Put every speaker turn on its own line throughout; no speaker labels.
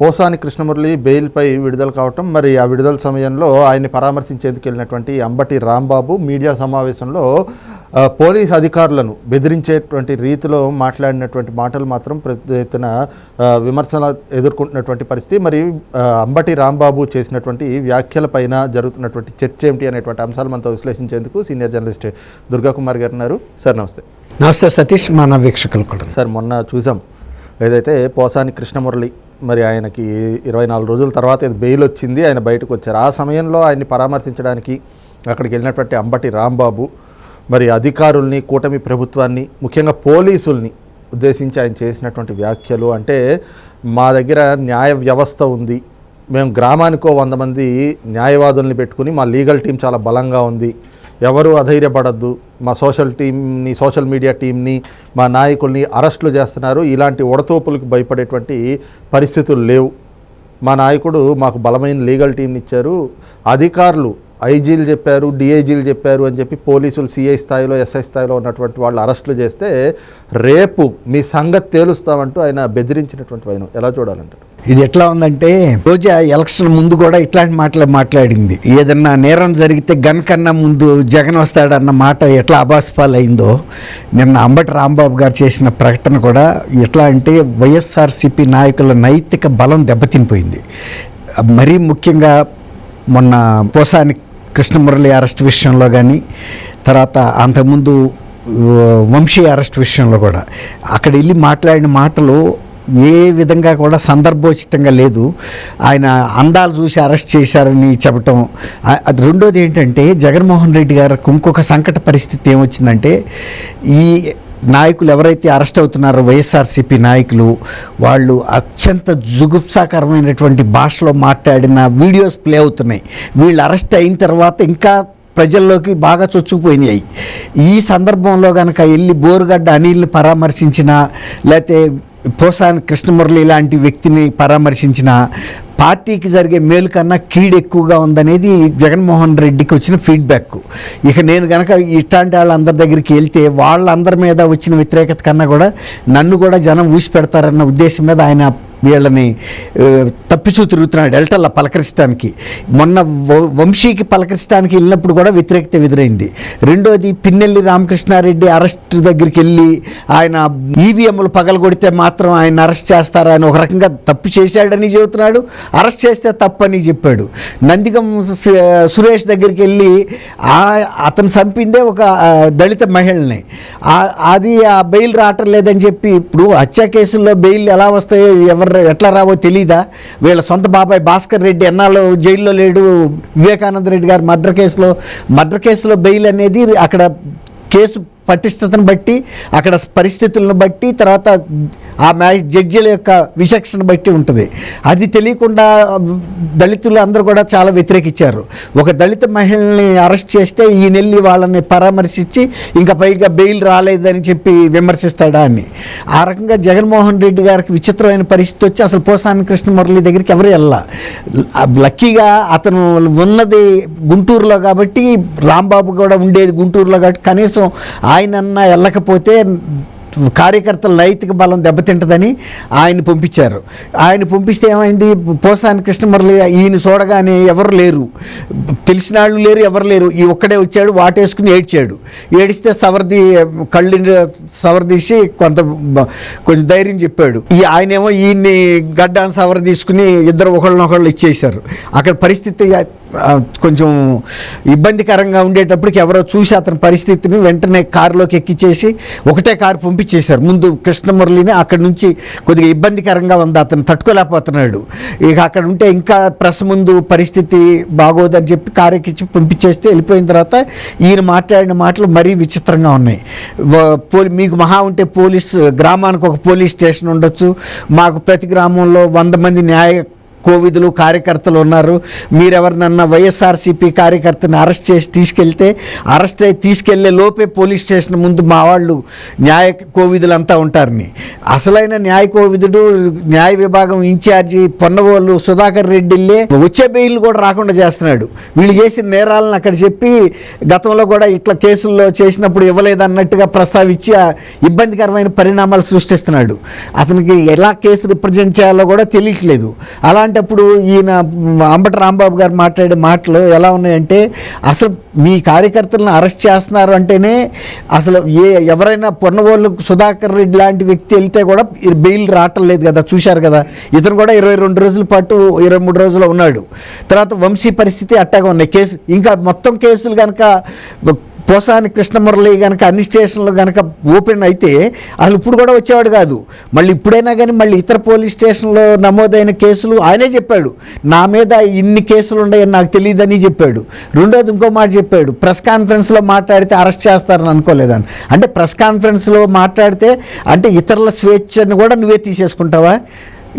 పోసాని కృష్ణమురళి బెయిల్పై విడుదల కావటం మరి ఆ విడుదల సమయంలో ఆయన్ని పరామర్శించేందుకు వెళ్ళినటువంటి అంబటి రాంబాబు మీడియా సమావేశంలో పోలీస్ అధికారులను బెదిరించేటువంటి రీతిలో మాట్లాడినటువంటి మాటలు మాత్రం పెద్ద ఎత్తున విమర్శలు ఎదుర్కొంటున్నటువంటి పరిస్థితి. మరి అంబటి రాంబాబు చేసినటువంటి వ్యాఖ్యలపైన జరుగుతున్నటువంటి చర్చ ఏమిటి అనేటువంటి అంశాలు మనతో విశ్లేషించేందుకు సీనియర్ జర్నలిస్ట్ దుర్గా కుమార్ గారు ఉన్నారు. సార్ నమస్తే.
నమస్తే సతీష్ మన వీక్షకులు కూడా
సార్ మొన్న చూసాం. ఏదైతే పోసాని కృష్ణమురళి మరి ఆయనకి ఇరవై నాలుగు రోజుల తర్వాత ఇది బెయిల్ వచ్చింది ఆయన బయటకు వచ్చారు. ఆ సమయంలో ఆయన్ని పరామర్శించడానికి అక్కడికి వెళ్ళినటువంటి అంబటి రాంబాబు మరి అధికారుల్ని కూటమి ప్రభుత్వాన్ని ముఖ్యంగా పోలీసుల్ని ఉద్దేశించి ఆయన చేసినటువంటి వ్యాఖ్యలు అంటే మా దగ్గర న్యాయ వ్యవస్థ ఉంది మేము గ్రామానికో వంద మంది న్యాయవాదుల్ని పెట్టుకుని మా లీగల్ టీం చాలా బలంగా ఉంది ఎవరు అధైర్యపడద్దు. మా సోషల్ టీంని సోషల్ మీడియా టీంని మా నాయకుల్ని అరెస్టులు చేస్తున్నారు. ఇలాంటి ఉడతోపులకు భయపడేటువంటి పరిస్థితులు లేవు. మా నాయకుడు మాకు బలమైన లీగల్ టీంని ఇచ్చారు. అధికారులు ఐజీలు చెప్పారు డిఐజీలు చెప్పారు అని చెప్పి పోలీసులు సిఐ స్థాయిలో ఎస్ఐ స్థాయిలో ఉన్నటువంటి వాళ్ళు అరెస్టులు చేస్తే రేపు మీ సంగతి తేలుస్తామంటూ ఆయన బెదిరించినటువంటి వైనం. ఎలా చూడాలంటారు?
ఇది ఎట్లా ఉందంటే రోజా ఎలక్షన్ ముందు కూడా ఇట్లాంటి మాటలు మాట్లాడింది. ఏదన్నా నేరం జరిగితే గన్ కన్నా ముందు జగన్ వస్తాడన్న మాట ఎట్లా అభాస్పాలైందో నిన్న అంబటి రాంబాబు గారు చేసిన ప్రకటన కూడా ఎట్లా అంటే వైఎస్ఆర్సిపి నాయకుల నైతిక బలం దెబ్బతినిపోయింది. మరీ ముఖ్యంగా మొన్న పోసాని కృష్ణమురళి అరెస్ట్ విషయంలో కానీ తర్వాత అంతకుముందు వంశీ అరెస్ట్ విషయంలో కూడా. అక్కడ వెళ్ళి మాట్లాడిన మాటలు ఏ విధంగా కూడా సందర్భోచితంగా లేదు. ఆయన అందాలు చూసి అరెస్ట్ చేశారని చెప్పటం. అది రెండోది ఏంటంటే జగన్మోహన్ రెడ్డి గారికి ఇంకొక సంకట పరిస్థితి ఏమొచ్చిందంటే ఈ నాయకులు ఎవరైతే అరెస్ట్ అవుతున్నారో వైఎస్ఆర్సీపీ నాయకులు వాళ్ళు అత్యంత జుగుప్సాకరమైనటువంటి భాషలో మాట్లాడిన వీడియోస్ ప్లే అవుతున్నాయి. వీళ్ళు అరెస్ట్ అయిన తర్వాత ఇంకా ప్రజల్లోకి బాగా చొచ్చుకుపోయినాయి. ఈ సందర్భంలో కనుక వెళ్ళి బోరుగడ్డ అనిల్ని పరామర్శించిన లేకపోతే పోసాన్ కృష్ణమురళి లాంటి వ్యక్తిని పరామర్శించిన పార్టీకి జరిగే మేలు కన్నా కీడు ఎక్కువగా ఉందనేది జగన్మోహన్ రెడ్డికి వచ్చిన ఫీడ్బ్యాక్ ఇక నేను కనుక ఇట్లాంటి వాళ్ళందరి దగ్గరికి వెళ్తే వాళ్ళందరి మీద వచ్చిన వ్యతిరేకత కన్నా కూడా నన్ను కూడా జనం ఊసి పెడతారన్న ఉద్దేశం మీద ఆయన వీళ్ళని తప్పిచూ తిరుగుతున్నాడు డెల్టాలో పలకరించడానికి. మొన్న వ- వంశీకి పలకరించడానికి వెళ్ళినప్పుడు కూడా వ్యతిరేకత ఎదురైంది. రెండోది పిన్నెల్లి రామకృష్ణారెడ్డి అరెస్ట్ దగ్గరికి వెళ్ళి ఆయన ఈవీఎంలు పగలగొడితే మాత్రం ఆయన అరెస్ట్ చేస్తారని ఒక రకంగా తప్పు చేశాడని చెబుతున్నాడు. అరెస్ట్ చేస్తే తప్పని చెప్పాడు. నందిగం సురేష్ దగ్గరికి వెళ్ళి అతను చంపిందే ఒక దళిత మహిళని. అది ఆ బెయిల్ రావటం లేదని చెప్పి ఇప్పుడు హత్య కేసుల్లో బెయిల్ ఎలా వస్తాయో ఎవరు ఎట్లా రావో తెలియదా వీళ్ళ సొంత బాబాయ్ భాస్కర్ రెడ్డి ఎన్నాళ్ళు జైల్లో లేడు? వివేకానంద రెడ్డి గారు మర్డర్ కేసులో మర్డర్ కేసులో బెయిల్ అనేది అక్కడ కేసు పటిష్టతను బట్టి అక్కడ పరిస్థితులను బట్టి తర్వాత ఆ మ్యాచ్ జడ్జిల యొక్క విచక్షణ బట్టి ఉంటుంది. అది తెలియకుండా దళితులు అందరూ కూడా చాలా వ్యతిరేకించారు ఒక దళిత మహిళని అరెస్ట్ చేస్తే ఈ నెల్లి వాళ్ళని పరామర్శించి ఇంకా పైగా బెయిల్ రాలేదని చెప్పి విమర్శిస్తాడా అని. ఆ రకంగా జగన్మోహన్ రెడ్డి గారికి విచిత్రమైన పరిస్థితి వచ్చి అసలు పోసాని కృష్ణ మురళి దగ్గరికి ఎవరు వెళ్ళా? లక్కీగా అతను ఉన్నది గుంటూరులో కాబట్టి రాంబాబు కూడా ఉండేది గుంటూరులో కాబట్టి కనీసం ఆయనన్నా వెళ్ళకపోతే కార్యకర్తల నైతిక బలం దెబ్బతింటదని ఆయన పంపించారు. ఆయన పంపిస్తే ఏమైంది? పోసాని కృష్ణమురళి ఈయన చూడగానే ఎవరు లేరు. తెలిసిన వాళ్ళు లేరు ఎవరు లేరు. ఈ ఒక్కడే వచ్చాడు వాటేసుకుని ఏడ్చాడు. ఏడిస్తే సవర్ది కళ్ళు సవరదీసి కొంత కొంచెం ధైర్యం చెప్పాడు. ఈ ఆయనేమో ఈయన్ని గడ్డాన్ని సవర తీసుకుని ఇద్దరు ఒకళ్ళనొకళ్ళు ఇచ్చేశారు. అక్కడ పరిస్థితి కొంచెం ఇబ్బందికరంగా ఉండేటప్పటికి ఎవరో చూసి అతని పరిస్థితిని వెంటనే కారులోకి ఎక్కిచ్చేసి ఒకటే కారు పంపించేశారు. ముందు కృష్ణమురళిని అక్కడి నుంచి కొద్దిగా ఇబ్బందికరంగా ఉంది. అతను తట్టుకోలేకపోతున్నాడు. ఇక అక్కడ ఉంటే ఇంకా ప్రెస్ ముందు పరిస్థితి బాగోదని చెప్పి కారు ఎక్కించి పంపించేస్తే వెళ్ళిపోయిన తర్వాత ఈయన మాట్లాడిన మాటలు మరీ విచిత్రంగా ఉన్నాయి. పోలీ మీకు మహా ఉంటే పోలీస్ గ్రామానికి ఒక పోలీస్ స్టేషన్ ఉండొచ్చు. మాకు ప్రతి గ్రామంలో వంద మంది న్యాయ కోవిదులు కార్యకర్తలు ఉన్నారు. మీరెవరినన్నా వైఎస్ఆర్సీపీ కార్యకర్తని అరెస్ట్ చేసి తీసుకెళ్తే అరెస్ట్ అయి తీసుకెళ్ళే లోపే పోలీస్ స్టేషన్ ముందు మా వాళ్ళు న్యాయ కోవిదులంతా ఉంటారని. అసలైన న్యాయ కోవిదుడు న్యాయ విభాగం ఇన్ఛార్జి పొన్నవోలు సుధాకర్ రెడ్డిలే వచ్చే బెయిల్ కూడా రాకుండా చేస్తున్నాడు. వీళ్ళు చేసిన నేరాలను అక్కడ చెప్పి గతంలో కూడా ఇట్లా కేసుల్లో చేసినప్పుడు ఇవ్వలేదన్నట్టుగా ప్రస్తావించి ఇబ్బందికరమైన పరిణామాలు సృష్టిస్తున్నాడు. అతనికి ఎలా కేసు రిప్రజెంట్ చేయాలో కూడా తెలియట్లేదు. అలాంటి మాట్లాడేటప్పుడు ఈయన అంబట రాంబాబు గారు మాట్లాడే మాటలు ఎలా ఉన్నాయంటే అసలు మీ కార్యకర్తలను అరెస్ట్ చేస్తున్నారు అంటేనే అసలు ఏ ఎవరైనా పొన్నవోళ్ళు సుధాకర్ రెడ్డి లాంటి వ్యక్తి వెళ్తే కూడా బెయిల్ రావటం లేదు కదా చూశారు కదా. ఇతను కూడా ఇరవై రెండు రోజుల పాటు ఇరవై మూడు రోజులు ఉన్నాడు. తర్వాత వంశీ పరిస్థితి అట్టాగా ఉన్నాయి. కేసు ఇంకా మొత్తం కేసులు కనుక పోసాని కృష్ణమురళి కనుక అన్ని స్టేషన్లు కనుక ఓపెన్ అయితే అసలు ఇప్పుడు కూడా వచ్చేవాడు కాదు. మళ్ళీ ఇప్పుడైనా కానీ మళ్ళీ ఇతర పోలీస్ స్టేషన్లో నమోదైన కేసులు ఆయనే చెప్పాడు. నా మీద ఇన్ని కేసులు ఉన్నాయని నాకు తెలియదని చెప్పాడు. రెండోది ఇంకో మాట చెప్పాడు. ప్రెస్ కాన్ఫరెన్స్లో మాట్లాడితే అరెస్ట్ చేస్తారని అనుకోలేదని. అంటే ప్రెస్ కాన్ఫరెన్స్లో మాట్లాడితే అంటే ఇతరుల స్వేచ్ఛను కూడా నువ్వే తీసేసుకుంటావా?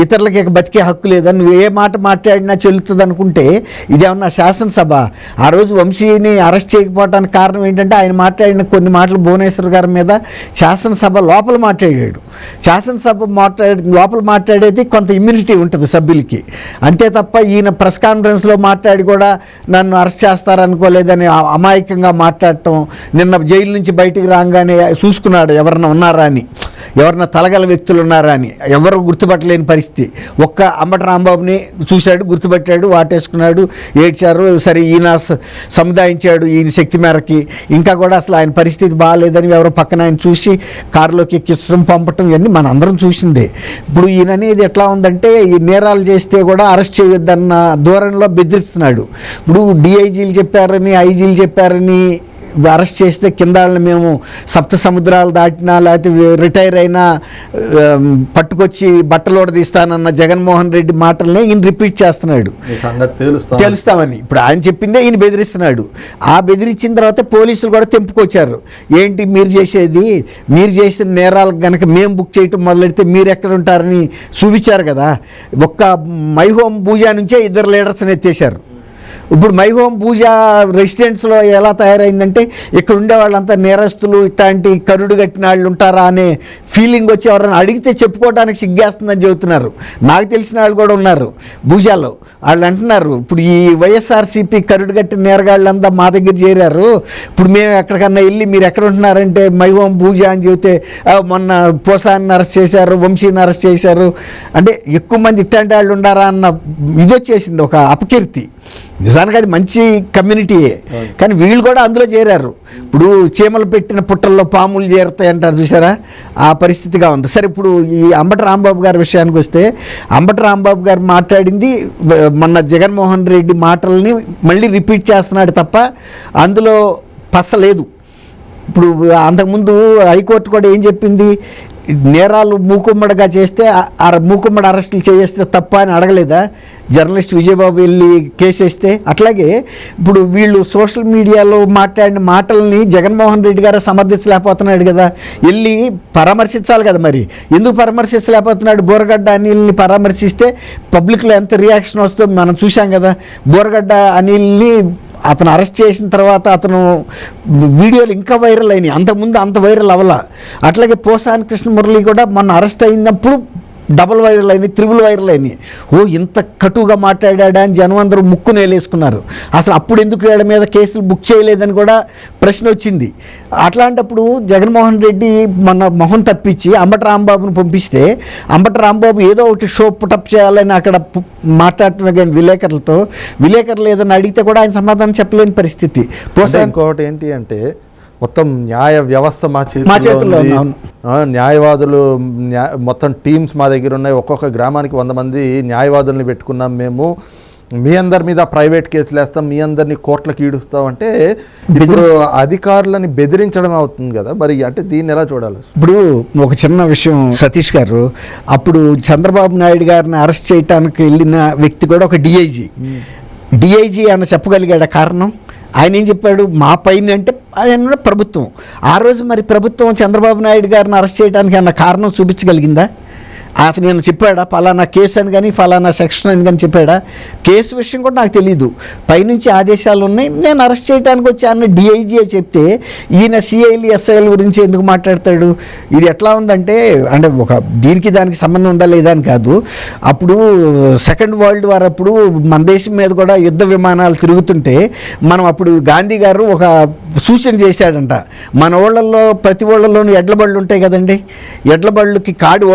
ఇతరులకి బతికే హక్కు లేదని నువ్వు ఏ మాట మాట్లాడినా చెల్లుతుంది అనుకుంటే ఇదేమన్నా శాసనసభ? ఆ రోజు వంశీని అరెస్ట్ చేయకపోవడానికి కారణం ఏంటంటే ఆయన మాట్లాడిన కొన్ని మాటలు భువనేశ్వర్ గారి మీద శాసనసభ లోపల మాట్లాడాడు. శాసనసభ మాట్లాడి లోపల మాట్లాడేది కొంత ఇమ్యూనిటీ ఉంటుంది సభ్యులకి. అంతే తప్ప ఈయన ప్రెస్ కాన్ఫరెన్స్లో మాట్లాడి కూడా నన్ను అరెస్ట్ చేస్తారనుకోలేదని అమాయకంగా మాట్లాడటం నిన్న జైలు నుంచి బయటికి రాగానే చూసుకున్నాడు ఎవరన్నా ఉన్నారా అని. ఎవరన్నా తలగల వ్యక్తులు ఉన్నారా అని. ఎవరు గుర్తుపట్టలేని పరిస్థితి. ఒక్క అంబట రాంబాబుని చూశాడు గుర్తుపట్టాడు వాటేసుకున్నాడు ఏడ్చారు సరే ఈయన స- సముదాయించాడు ఈయన శక్తి మేరకి. ఇంకా కూడా అసలు ఆయన పరిస్థితి బాగాలేదని ఎవరో పక్కన ఆయన చూసి కారులోకి ఎక్కించడం పంపటం ఇవన్నీ మన అందరం చూసిందే. ఇప్పుడు ఈయన అనేది ఎట్లా ఉందంటే ఈ నేరాలు చేస్తే కూడా అరెస్ట్ చేయొద్దన్న ధోరణిలో బెదిరిస్తున్నాడు. ఇప్పుడు డిఐజీలు చెప్పారని ఐజీలు చెప్పారని అరెస్ట్ చేస్తే కింద వాళ్ళని మేము సప్త సముద్రాలు దాటినా లేకపోతే రిటైర్ అయినా పట్టుకొచ్చి బట్టలోడ తీస్తానన్న జగన్మోహన్ రెడ్డి మాటల్ని ఈయన రిపీట్ చేస్తున్నాడు. తెలుస్తామని. ఇప్పుడు ఆయన చెప్పిందే ఈయన బెదిరిస్తున్నాడు. ఆ బెదిరించిన తర్వాత పోలీసులు కూడా తెంపుకొచ్చారు. ఏంటి మీరు చేసేది? మీరు చేసిన నేరాలకు కనుక మేము బుక్ చేయటం మొదలెడితే మీరు ఎక్కడ ఉంటారని చూపించారు కదా. ఒక్క మై హోమ్ పూజా నుంచే ఇద్దరు లీడర్స్ని ఎత్తేసారు ఇప్పుడు మై హోమ్ పూజ రెసిడెంట్స్లో ఎలా తయారైందంటే ఇక్కడ ఉండే వాళ్ళంతా నేరస్తులు ఇట్లాంటి కరుడు కట్టిన వాళ్ళు ఉంటారా అనే ఫీలింగ్ వచ్చి ఎవరైనా అడిగితే చెప్పుకోవడానికి సిగ్గేస్తుందని చెబుతున్నారు. నాకు తెలిసిన వాళ్ళు కూడా ఉన్నారు భూజాలో. వాళ్ళు అంటున్నారు ఇప్పుడు ఈ వైఎస్ఆర్సీపీ కరుడు కట్టిన నేరగాళ్ళంతా మా దగ్గర చేరారు. ఇప్పుడు మేము ఎక్కడికన్నా వెళ్ళి మీరు ఎక్కడ ఉంటున్నారంటే మై హోమ్ పూజ అని చెబితే మొన్న పోసాన్ని అరెస్ట్ చేశారు వంశీని అరెస్ట్ చేశారు. అంటే ఎక్కువ మంది ఇట్లాంటి వాళ్ళు ఉండారా అన్న ఇది వచ్చేసింది ఒక అపకీర్తి. నిజానికి అది మంచి కమ్యూనిటీయే కానీ వీళ్ళు కూడా అందులో చేరారు. ఇప్పుడు చీమలు పెట్టిన పుట్టల్లో పాములు చేరుతాయి అంటారు చూసారా ఆ పరిస్థితిగా ఉంది. సరే ఇప్పుడు ఈ అంబటి రాంబాబు గారి విషయానికి వస్తే అంబటి రాంబాబు గారు మాట్లాడింది మొన్న జగన్మోహన్ రెడ్డి మాటల్ని మళ్ళీ రిపీట్ చేస్తున్నాడు తప్ప అందులో పస్స లేదు. ఇప్పుడు అంతకుముందు హైకోర్టు కూడా ఏం చెప్పింది? నేరాలు మూకుమ్మడిగా చేస్తే ఆ- మూకుమ్మడి అరెస్టులు చేస్తే తప్ప అని అడగలేదా? జర్నలిస్ట్ విజయబాబు వెళ్ళి కేసేస్తే అట్లాగే ఇప్పుడు వీళ్ళు సోషల్ మీడియాలో మాట్లాడిన మాటల్ని జగన్మోహన్ రెడ్డి గారు సమర్థించలేకపోతున్నాడు కదా. వెళ్ళి పరామర్శించాలి కదా మరి. ఎందుకు పరామర్శించలేకపోతున్నాడు? బోరగడ్డ అనిల్ని పరామర్శిస్తే పబ్లిక్లో ఎంత రియాక్షన్ వస్తుందో మనం చూసాం కదా. బోరగడ్డ అనిల్ని అతను అరెస్ట్ చేసిన తర్వాత అతను వీడియోలు ఇంకా వైరల్ అయినాయి. అంతకుముందు అంత వైరల్ అవ్వాల. అట్లాగే పోసాని కృష్ణ మురళి కూడా మొన్న అరెస్ట్ అయినప్పుడు డబుల్ వైరల్ అయినాయి త్రిబుల్ వైరల్ అయినాయి. ఓ ఇంత కటుగా మాట్లాడా అని జనం అందరూ ముక్కు నేలేసుకున్నారు అసలు అప్పుడు ఎందుకు వీళ్ళ మీద కేసులు బుక్ చేయలేదని కూడా ప్రశ్న వచ్చింది. అట్లాంటప్పుడు జగన్మోహన్ రెడ్డి మన మొహం తప్పించి అంబట రాంబాబును పంపిస్తే అంబటి రాంబాబు ఏదో ఒకటి షో పుటప్ చేయాలని అక్కడ మాట్లాడుతున్న కానీ విలేకరులతో విలేకరులు ఏదైనా అడిగితే కూడా ఆయన సమాధానం చెప్పలేని పరిస్థితి.
ఇంకోటి
పోసా
ఏంటి అంటే మొత్తం న్యాయ వ్యవస్థ మా
మా ఉంది.
ఆ, న్యాయవాదులు న్యా- మొత్తం టీమ్స్ మా దగ్గర ఉన్నాయి. ఒక్కొక్క గ్రామానికి వంద మంది న్యాయవాదుల్ని పెట్టుకున్నాం మేము. మీ అందరి మీద ప్రైవేట్ కేసులు వేస్తాం మీ అందరిని కోర్టులకు ఈడుస్తాం అంటే ఇప్పుడు అధికారులని బెదిరించడం అవుతుంది కదా. మరి అంటే దీన్ని ఎలా చూడాలి?
ఇప్పుడు ఒక చిన్న విషయం సతీష్ గారు. అప్పుడు చంద్రబాబు నాయుడు గారిని అరెస్ట్ చేయడానికి వెళ్ళిన వ్యక్తి కూడా ఒక డిఐజీ. డిఐజీ అని చెప్పగలిగాడు కారణం? ఆయన ఏం చెప్పాడు? మా పైన అంటే ఆయన ప్రభుత్వం. ఆ రోజు మరి ప్రభుత్వం చంద్రబాబు నాయుడు గారిని అరెస్ట్ చేయడానికి అన్న కారణం చూపించగలిగిందా? అతను నేను చెప్పాడా ఫలానా కేసు అని కానీ ఫలానా సెక్షన్ అని కానీ చెప్పాడా? కేసు విషయం కూడా నాకు తెలియదు పైనుంచి ఆదేశాలు ఉన్నాయి. నేను అరెస్ట్ చేయడానికి వచ్చాను డిఐజీ చెప్తే ఈయన సిఐలు ఎస్ఐల గురించి ఎందుకు మాట్లాడతాడు? ఇది ఎట్లా ఉందంటే అంటే ఒక దీనికి దానికి సంబంధం ఉందా లేదా అని కాదు. అప్పుడు సెకండ్ వరల్డ్ వార్ అప్పుడు మన దేశం మీద కూడా యుద్ధ విమానాలు తిరుగుతుంటే మనం అప్పుడు గాంధీ గారు ఒక సూచన చేశాడంట. మన ఊళ్ళల్లో ప్రతి ఊళ్ళలోనూ ఎడ్ల బళ్ళు ఉంటాయి కదండి. ఎడ్ల బళ్ళుకి కాడు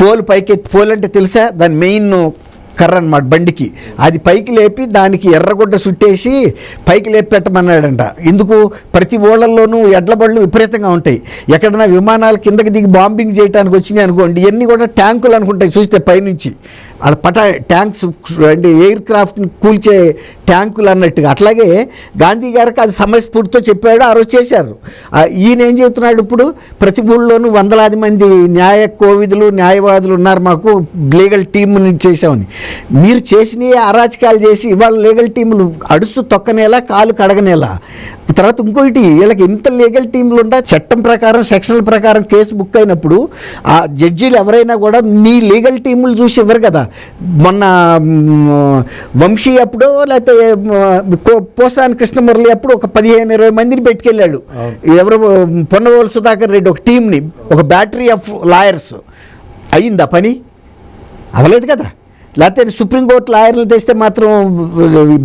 పోలు పైకి పోలు అంటే తెలుసా? దాని మెయిన్ కర్ర అనమాట బండికి. అది పైకి లేపి దానికి ఎర్రగుడ్డ సుట్టేసి పైకి లేపి పెట్టమన్నాడంట. ఎందుకు? ప్రతి ఊళ్ళల్లోనూ ఎడ్ల బళ్ళు విపరీతంగా ఉంటాయి. ఎక్కడైనా విమానాలు కిందకి దిగి బాంబింగ్ చేయడానికి వచ్చినాయి అనుకోండి ఇవన్నీ కూడా ట్యాంకులు అనుకుంటాయి చూస్తే పైనుంచి. అది పటా ట్యాంక్స్ అంటే ఎయిర్ క్రాఫ్ట్ని కూల్చే ట్యాంకులు అన్నట్టుగా. అట్లాగే గాంధీ గారికి అది సమయస్ఫూర్తితో చెప్పాడు ఆ రోజు చేశారు. ఈయన ఏం చెబుతున్నాడు ఇప్పుడు? ప్రతి ఊళ్ళోనూ వందలాది మంది న్యాయ కోవిదులు న్యాయవాదులు ఉన్నారు మాకు లీగల్ టీంని చేసామని మీరు చేసిన అరాచకాలు చేసి ఇవాళ లీగల్ టీములు అడుస్తూ తొక్కనేలా కాలు కడగనేలా. తర్వాత ఇంకోటి వీళ్ళకి ఇంత లీగల్ టీంలు ఉంటా చట్టం ప్రకారం సెక్షన్ల ప్రకారం కేసు బుక్ అయినప్పుడు ఆ జడ్జీలు ఎవరైనా కూడా మీ లీగల్ టీములు చూసి ఇవ్వరు కదా. మొన్న వంశీ అప్పుడు లేకపోతే పోసాని కృష్ణమురళి అప్పుడు ఒక పదిహేను ఇరవై మందిని పెట్టుకెళ్ళాడు. ఎవరు పొన్నవోలు సుధాకర్ రెడ్డి ఒక టీంని ఒక బ్యాటరీ ఆఫ్ లాయర్స్. అయిందా పని? అవలేదు కదా. లేకపోతే సుప్రీంకోర్టు లాయర్లు తెస్తే మాత్రం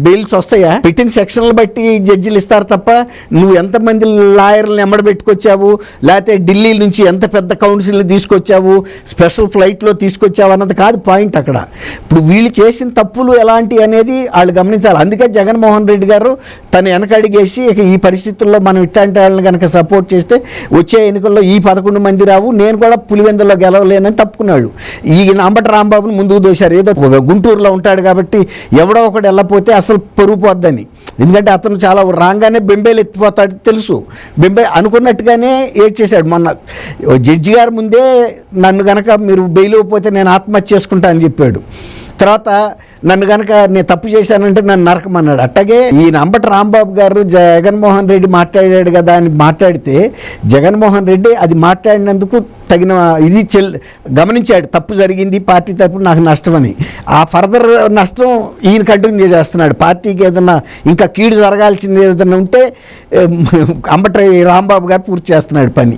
బెయిల్స్ వస్తాయా? పెట్టిన సెక్షన్లు బట్టి జడ్జిలు ఇస్తారు తప్ప నువ్వు ఎంతమంది లాయర్లను ఎమ్మడ పెట్టుకొచ్చావు లేకపోతే ఢిల్లీ నుంచి ఎంత పెద్ద కౌన్సిల్ని తీసుకొచ్చావు? స్పెషల్ ఫ్లైట్లో తీసుకొచ్చావు అన్నది కాదు పాయింట్ అక్కడ. ఇప్పుడు వీళ్ళు చేసిన తప్పులు ఎలాంటి అనేది వాళ్ళు గమనించాలి. అందుకే జగన్మోహన్ రెడ్డి గారు తను వెనకడిగేసి ఇక ఈ పరిస్థితుల్లో మనం ఇట్లాంటి వాళ్ళని కనుక సపోర్ట్ చేస్తే వచ్చే ఎన్నికల్లో ఈ పదకొండు మంది రావు నేను కూడా పులివెందులో గెలవలేనని తప్పుకున్నాడు. ఈయన అంబట రాంబాబుని ముందుకు దోశారు. ఏదో గుంటూరులో ఉంటాడు కాబట్టి ఎవడో ఒకడు వెళ్ళపోతే అసలు పరుగు పోద్దని ఎందుకంటే అతను చాలా రాగానే బెంబేలు ఎత్తిపోతాడు తెలుసు. బెంబే అనుకున్నట్టుగానే ఏడ్ చేశాడు మొన్న జడ్జి గారి ముందే నన్ను కనుక మీరు బెయిల్ పోతే నేను ఆత్మహత్య చేసుకుంటా అని చెప్పాడు. తర్వాత నన్ను కనుక నేను తప్పు చేశానంటే నన్ను నరకమన్నాడు అట్టగే ఈయన అంబటి రాంబాబు గారు జగన్మోహన్ రెడ్డి మాట్లాడాడు కదా అని మాట్లాడితే జగన్మోహన్ రెడ్డి అది మాట్లాడినందుకు తగిన ఇది చెల్ గమనించాడు. తప్పు జరిగింది పార్టీ తరపున నాకు నష్టమని ఆ ఫర్దర్ నష్టం ఈయన కంటిన్యూ చేస్తున్నాడు. పార్టీకి ఏదన్నా ఇంకా కీడు జరగాల్సింది ఏదైనా ఉంటే ఏం, అంబటి రాంబాబు గారు పూర్తి చేస్తున్నాడు పని.